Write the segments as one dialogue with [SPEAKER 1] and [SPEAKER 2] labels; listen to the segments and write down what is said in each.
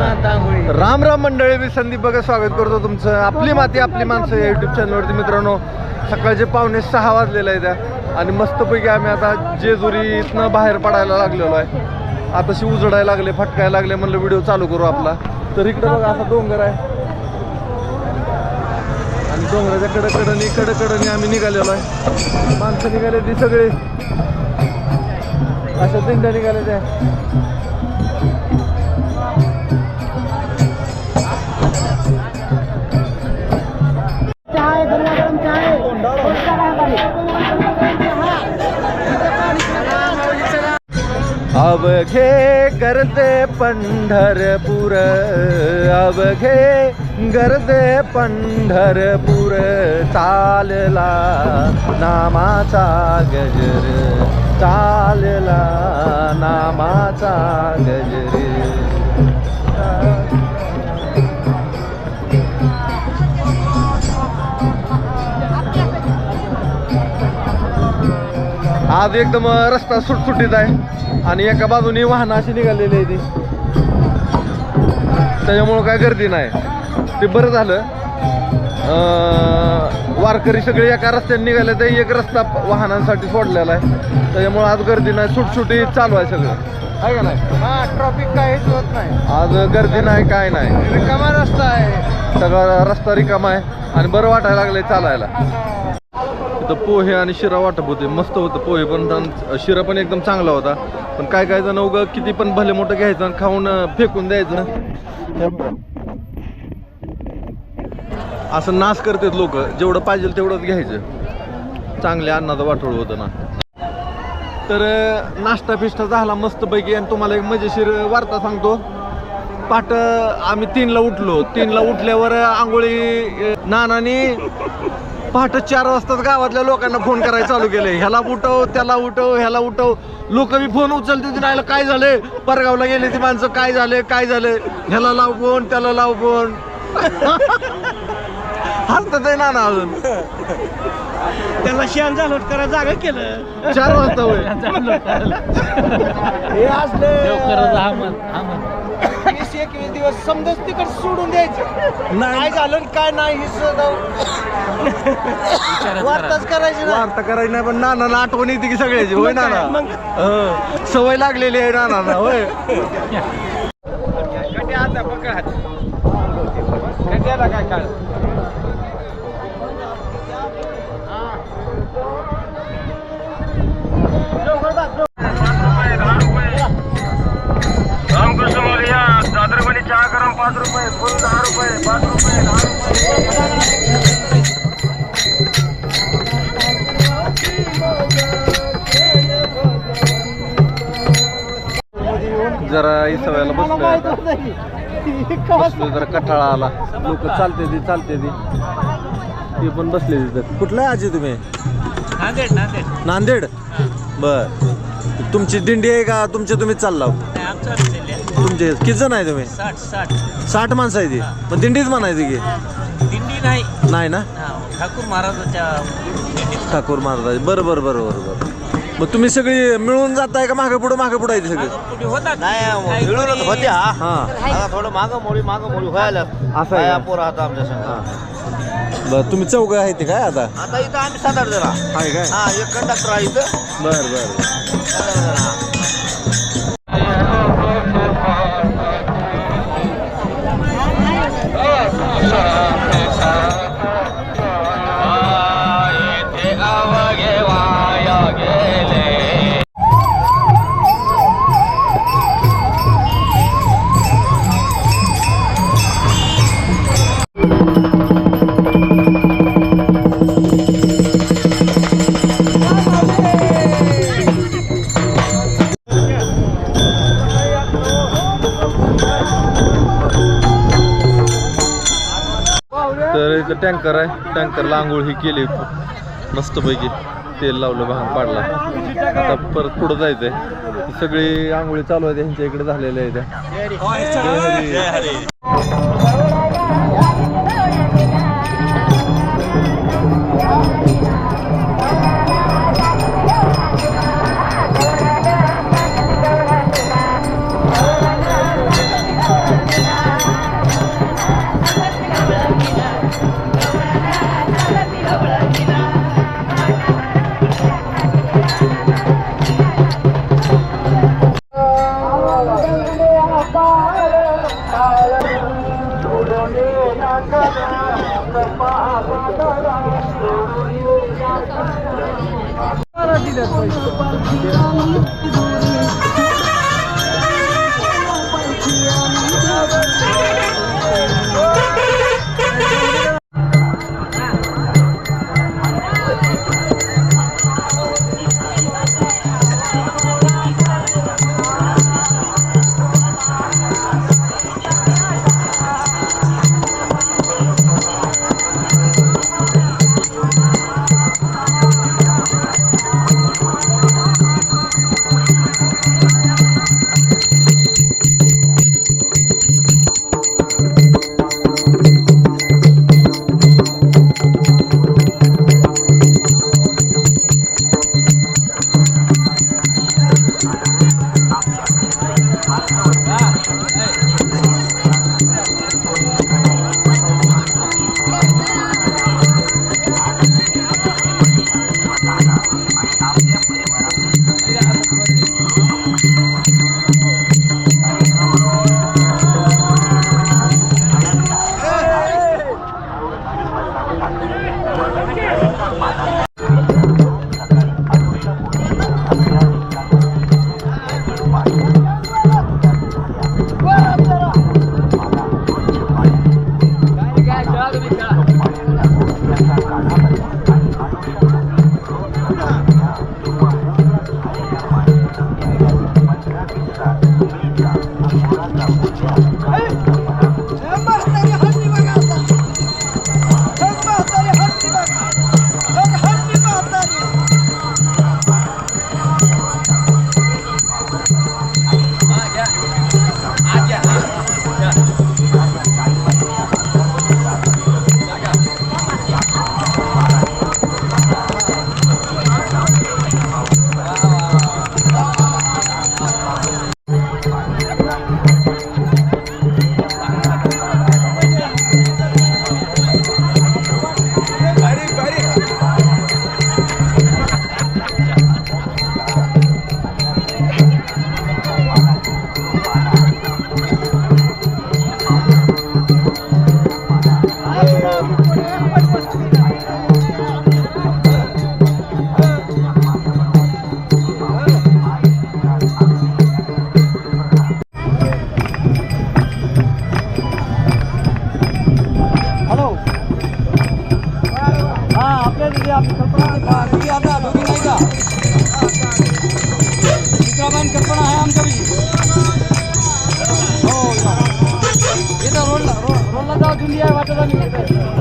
[SPEAKER 1] राम राम मंडळी मी संदीप बघा स्वागत करतो तुमचं. आपली माती आपली माणसं या युट्यूब चॅनलवरती मित्रांनो सकाळचे पावणे सहा वाजलेलं आहे त्या आणि मस्तपैकी आम्ही आता जेजुरीतनं बाहेर पडायला लागलेलो आहे. आताशी उजडायला लागले फटकायला लागले म्हणलं व्हिडिओ चालू करू आपला. तर इकडे बघा असा डोंगर आहे. आणि डोंगराच्या कडकडनी कडकडनी आम्ही निघालेलो आहे. माणसं निघाले ती सगळे. अशा दिंड्या निघाले त्या अवघे गर्दे पंढरपूर अब गर्दे पंढरपूर. चालला नामाचा गजर चालला नामाचा गजर. आज एकदम रस्ता सुटसुटीत आहे. आणि एका बाजूने वाहनं अशी निघालेली आहे ती. त्याच्यामुळं काय गर्दी नाही. ते बरं झालं. वारकरी सगळे एका रस्त्याने निघाले तर एक रस्ता वाहनांसाठी सोडलेला आहे. त्याच्यामुळं आज गर्दी नाही. सुटसुटीत चालू आहे सगळं. आहे का नाही?
[SPEAKER 2] हा ट्रॉफिक काहीच होत नाही.
[SPEAKER 1] आज गर्दी नाही काय नाही.
[SPEAKER 2] रिकामा रस्ता आहे.
[SPEAKER 1] सगळा रस्ता रिकामा आहे. आणि बरं वाटायला लागलंय चालायला. तर पोहे आणि शिरा वाटप होते. मस्त होतं पोहे पण शिरा पण एकदम चांगला होता. पण काय काय जण उगं किती पण भले मोठं घ्यायचं आणि खाऊन फेकून द्यायचं. असं नाश करतात लोक. जेवढं पाहिजे तेवढंच घ्यायचं. चांगल्या अन्नाचं वाटोळ होतं ना. तर नाश्ता फिष्टा झाला मस्तपैकी आणि तुम्हाला एक मजेशीर वार्ता सांगतो. पाट आम्ही तीनला उठलो. तीनला उठल्यावर आंघोळी नानानी पहाटे चार वाजताच गावातल्या लोकांना फोन करायला चालू केले ह्याला उठव त्याला उठव ह्याला उठव. लोक बी फोन उचलते ती नाही काय झाले परगावला गेले ती माणसं काय झाले काय झाले ह्याला लाव फोन त्याला लाव फोन हसतात आहे नाना अजून.
[SPEAKER 2] त्याला शान झालोट करा जागा केलं.
[SPEAKER 1] चार वाजता होय.
[SPEAKER 2] हे असले. वीस एकवीस दिवस समजाच तिकड सोडून द्यायचं. काय झालं आणि काय नाही हे सुद्धा वार्ताच करायची ना
[SPEAKER 1] वार्ता करायची नाही पण नानाला आठवण येते की सगळ्याची. होय
[SPEAKER 2] मग काय,
[SPEAKER 1] नाना?
[SPEAKER 2] मग?
[SPEAKER 1] हं. सवय लागलेली आहे नानाला होय.
[SPEAKER 2] आता पकड. काय
[SPEAKER 3] पाच रुपये फुल दहा रुपये पाच रुपये दहा रुपये.
[SPEAKER 1] जरा सवयला बसलोय. आता. बसलोय जरा कठाळा आला. लोक चालते ती चालते ती. ते पण बसले तिथं. कुठलं आहे आजी तुम्ही?
[SPEAKER 2] नांदेड नांदेड.
[SPEAKER 1] नांदेड? बर. तुमची दिंडी आहे का? तुमचे तुम्हीच चालला
[SPEAKER 2] आमचं
[SPEAKER 1] तुमचे? किती जण आहे तुम्ही?
[SPEAKER 2] साठ साठ.
[SPEAKER 1] साठ माणसं आहे ती? मग दिंडीच म्हणायची की?
[SPEAKER 2] दिंडी नाही.
[SPEAKER 1] नाही ना?
[SPEAKER 2] ठाकूर महाराजाच्या
[SPEAKER 1] ठाकूर महाराज. बरं बरं बरं बरं बरं. मग तुम्ही सगळी मिळून जाताय का? मागे पुढे मागे पुढे आहे सगळे?
[SPEAKER 4] नाही मिळूनच होत्या.
[SPEAKER 1] हा.
[SPEAKER 4] थोडं मागं मोडी मागं मोडी व्हायला.
[SPEAKER 1] असं आहे का?
[SPEAKER 4] पोरं आता आमच्या संग.
[SPEAKER 1] हा. बरं तुम्ही चौघ आहे ते काय आता?
[SPEAKER 4] आता इथं आम्ही सात आठ जण आहे.
[SPEAKER 1] आहे काय?
[SPEAKER 4] हा एक कंडक्टर आहे इथं.
[SPEAKER 1] बरं बरं टँकर आहे. टँकरला आंघोळ ही केली. मस्तपैकी तेल लावलं भांग पाडला. आता परत पुढं जायचंय. सगळी आंघोळी चालू आहे त्यांच्या इकडे झालेल्या आहे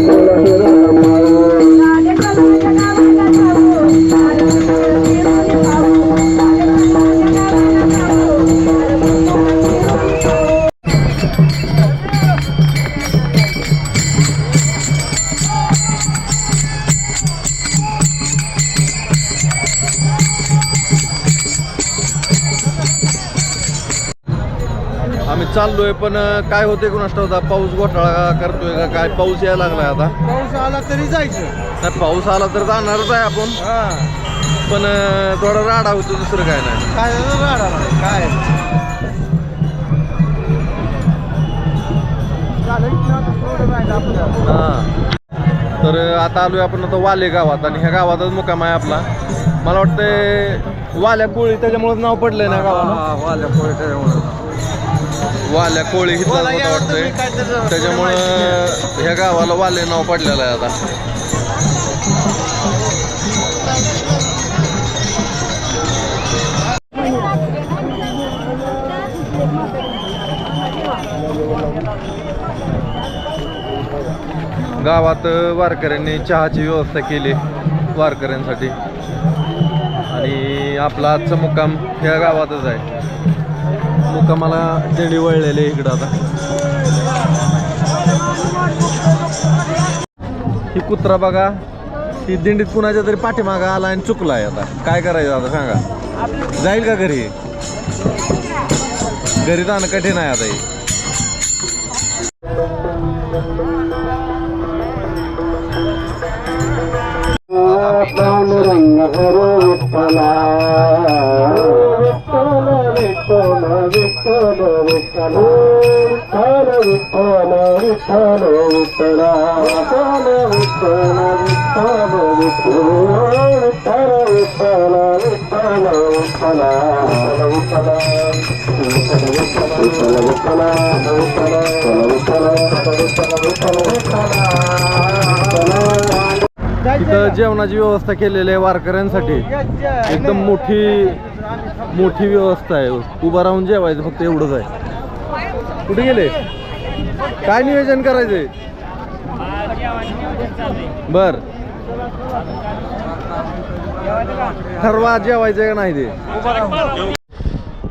[SPEAKER 1] la ciudad, त्या जय हरी. चाललोय पण काय होते कोणाष्ट होता पाऊस घोटाळा करतोय का काय? पाऊस यायला लागलाय आता.
[SPEAKER 2] पाऊस आला तरी जायचं.
[SPEAKER 1] नाही पाऊस आला तर जाणारच आहे आपण.
[SPEAKER 2] हा.
[SPEAKER 1] पण अं, थोडा राडा होतो दुसरं काय नाही.
[SPEAKER 2] काय झालं? राडा काय? चालेल ना, आता थोडं राहिलं आपलं.
[SPEAKER 1] हा. तर आता आलोय आपण आता वाले गावात आणि ह्या गावातच मुक्काम आहे आपला. मला वाटतंय वाल्या कोळी त्याच्यामुळे नाव पडलंय ना गावाला.
[SPEAKER 2] हा, वाल्या पोळी त्याच्यामुळं.
[SPEAKER 1] वाल्या कोळी हिथलं वाटतंय. त्याच्यामुळं ह्या गावाला वाले नाव पडलेलं आहे आता. गावात वारकऱ्यांनी चहाची व्यवस्था केली वारकऱ्यांसाठी. आणि आपला आजचा मुक्काम ह्या गावातच आहे. मुक्कामाला दिंडी वळलेले इकडं आता. ही कुत्रा बघा ही दिंडीत कुणाच्या तरी पाठीमागा आला आणि चुकलाय आता. काय करायचं आता सांगा? जाईल का घरी? घरी जाणं कठीण आहे आता ही. इथं जेवणाची व्यवस्था केलेली आहे वारकऱ्यांसाठी. एकदम मोठी मोठी व्यवस्था आहे. उभा राहून जेवायचं फक्त एवढंच आहे. कुठे गेले? काय नियोजन करायचंय? बर. ठरवा जेवायचं का नाही ते.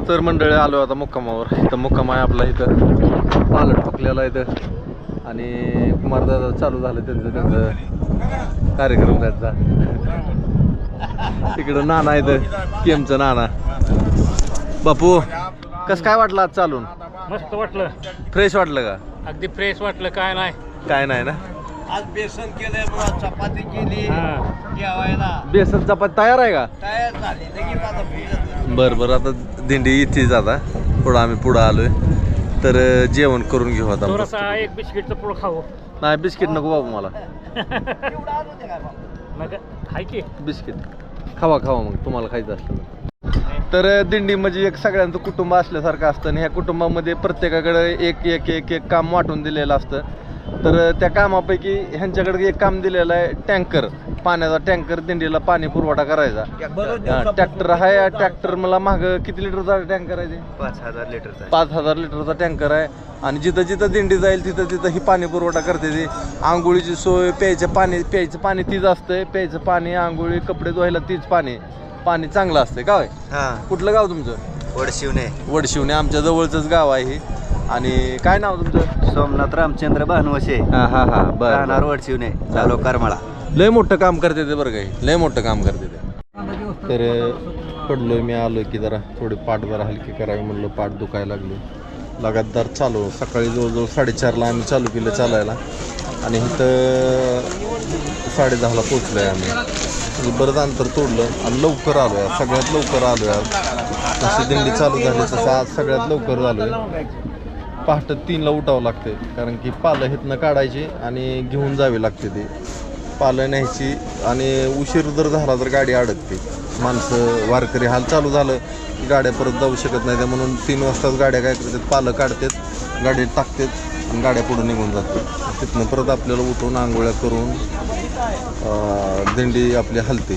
[SPEAKER 1] तर मंडळी आलो आता मुक्कामावर. इथं मुक्काम आहे आपला इथं. पालट फुकलेला इथं. आणि कुमारदादा चालू झालं त्यांचं त्यांचं कार्यक्रम त्यांचा. तिकडं नाना इथं केमचं नाना. बापू कस काय वाटलं आज चालून?
[SPEAKER 5] मस्त वाटलं.
[SPEAKER 1] फ्रेश वाटलं का?
[SPEAKER 5] अगदी फ्रेश वाटलं. काय नाही.
[SPEAKER 1] काय नाही ना?
[SPEAKER 2] आज बेसन केलंय बघा, चपाती केली. जेवायला.
[SPEAKER 1] बेसन चपाती तयार आहे का?
[SPEAKER 2] तयार झाली. लगेच आता पुढे
[SPEAKER 1] बर बर. आता दिंडी इथेच आता. पुढं आम्ही पुढं आलोय. तर अं, जेवण करून घेऊ आता.
[SPEAKER 5] थोडासा एक बिस्किटचं पुढं खाऊ.
[SPEAKER 1] नाही बिस्किट नको बाबू मला.
[SPEAKER 5] मग हाय की.
[SPEAKER 1] बिस्किट. खावा खावा मग तुम्हाला खायचं असलं तर. दिंडी म्हणजे एक सगळ्यांचं कुटुंब असल्यासारखं असतं आणि ह्या कुटुंबामध्ये प्रत्येकाकडे एक एक एक एक काम वाटून दिलेलं असतं तर त्या कामापैकी ह्यांच्याकडे एक काम दिलेलं आहे टँकर. पाण्याचा टँकर दिंडीला पाणी पुरवठा करायचा. ट्रॅक्टर आहे ट्रॅक्टर मला माग किती लिटरचा टँकर आहे ते?
[SPEAKER 4] पाच हजार लिटरचा
[SPEAKER 1] पाच हजार लिटरचा टँकर आहे. आणि जिथं जिथं दिंडी जाईल तिथं तिथं ही पाणी पुरवठा करते ती. आंघोळीची सोय प्यायचं पाणी प्यायचं पाणी तीच असतंय. प्यायचं पाणी आंघोळी कपडे धुवायला तीच पाणी. पाणी चांगलं असतंय का होय?
[SPEAKER 4] हा.
[SPEAKER 1] कुठलं गाव तुमचं?
[SPEAKER 4] वडशिवने.
[SPEAKER 1] वडशिवणे आमच्या जवळचंच गाव आहे हे. आणि काय नाव तुमचं?
[SPEAKER 4] सोमनाथ रामचंद्र भानवशे
[SPEAKER 1] हा हा हा.
[SPEAKER 4] राहणार
[SPEAKER 1] बरं.
[SPEAKER 4] वडशिवने चालो करमाळा.
[SPEAKER 1] लय मोठं काम करते ते बरं काही. लय मोठं काम करते ते. तर पडलोय मी आलोय की जरा थोडी पाठ जरा हलकी करावी म्हणलं पाठ दुखायला लागली. लगातार चालू सकाळी जवळजवळ साडेचारला आम्ही चालू केलं चालायला. आणि इथं साडेदहाला पोचलो आहे आम्ही. म्हणजे बरंच अंतर तोडलं आणि लवकर आलो आहे सगळ्यात लवकर आलो आहे जशी दिंडी चालू झाली तसं आज सगळ्यात लवकर झालो आहे पहाटे तीनला उठावं लागते कारण की पालं हिथनं काढायची आणि घेऊन जावी लागते ती. पालं न्यायची आणि उशीर जर झाला तर गाडी अडकते. माणसं वारकरी हाल चालू झालं की गाड्या परत जाऊ शकत नाही. त्या म्हणून तीन वाजताच गाड्या काय करतात पालं काढतात गाडीत टाकतात आणि गाड्या पुढे निघून जातात. तिथनं परत आपल्याला उठून आंघोळ्या करून अं, दिंडी आपली हलते.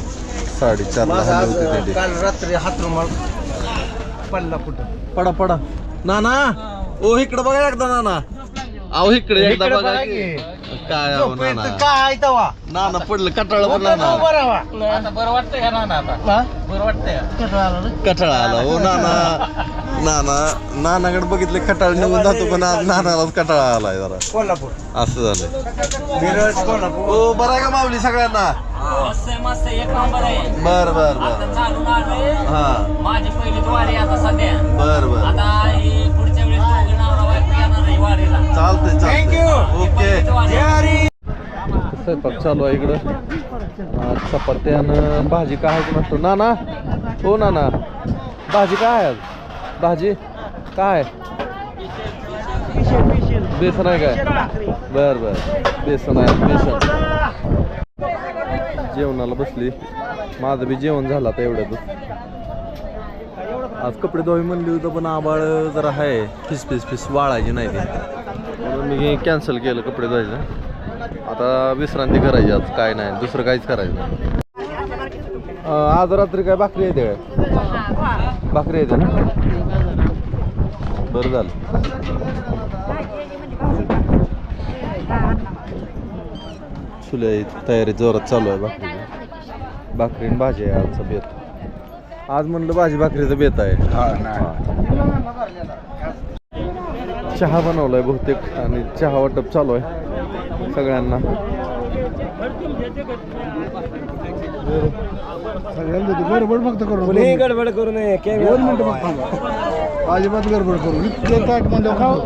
[SPEAKER 1] साडेचारला हल्ली होती दिंडी.
[SPEAKER 2] काल रात्री हात रुमाल पडला कुठं?
[SPEAKER 1] पडा पडा. नाना! ओ इकडे बघा एकदा नाना. अहो इकडे एकदा
[SPEAKER 2] इकडे
[SPEAKER 1] बघा
[SPEAKER 2] बघा
[SPEAKER 1] की.
[SPEAKER 2] की.
[SPEAKER 1] काय अहो
[SPEAKER 2] झोपेत
[SPEAKER 1] नाना.
[SPEAKER 2] काय तवा
[SPEAKER 1] नाना पडलं कटाळ पडला नाना.
[SPEAKER 2] राहावा.
[SPEAKER 5] आता बरं वाटतंय का ना आता? बरं वाटतंय?
[SPEAKER 2] कटाळा आला रे.
[SPEAKER 1] कटाळा आला. हो नाना. नाना नानाकडे बघितले कटाळ निघून जातो पण आज नानालाच कटाळा आलाय जरा.
[SPEAKER 2] कोल्हापूर.
[SPEAKER 1] असं झालंय.
[SPEAKER 2] मिरज कोल्हापूर.
[SPEAKER 1] हो बरं आहे का माऊली सगळ्यांना?
[SPEAKER 5] मस्त मस्त एक नंबर आहे.
[SPEAKER 1] बर बर बर.
[SPEAKER 5] चालून आलोय
[SPEAKER 1] हा.
[SPEAKER 5] माझी पहिली द्वारी आता सध्या.
[SPEAKER 1] बर बर.
[SPEAKER 5] आता ही
[SPEAKER 1] चालतंय चालतंय. ओके स्वयंपाक चालू आहे इकडं. आज चपात्या आणि भाजी काय आहे नसतो ना ना हो ना ना भाजी काय आहे भाजी काय? बेसन आहे काय? बर बर. बेसन आहे बेसन. जेवणाला बसली. माझं बी जेवण झालं आता एवढ्यातच. आज कपडे धुवावी म्हणली होतं पण आबाळ जरा आहे फिस फिस फिस वाळायची नाही ती. म्हणून मी कॅन्सल केलं कपडे धुवायचं. आता विश्रांती करायची आज काय नाही. दुसरं काहीच करायचं नाही. आज रात्री काय भाकरी येते काय? भाकरी येते ना? बरं झालं. चुल्या तयारी जोरात चालू आहे भाकरी भाकरी आणि भाजी आहे आजचा बेत. आज म्हणलं भाजी भाकरीचा बेत आहे. चहा बनवलाय बहुतेक आणि चहा वाटप चालू आहे सगळ्यांना.
[SPEAKER 2] गडबड फक्त करू गडबड करू नये दोन मिनिटं फक्त अजिबात गडबड करू इतके ताट म्हणलं खाऊ.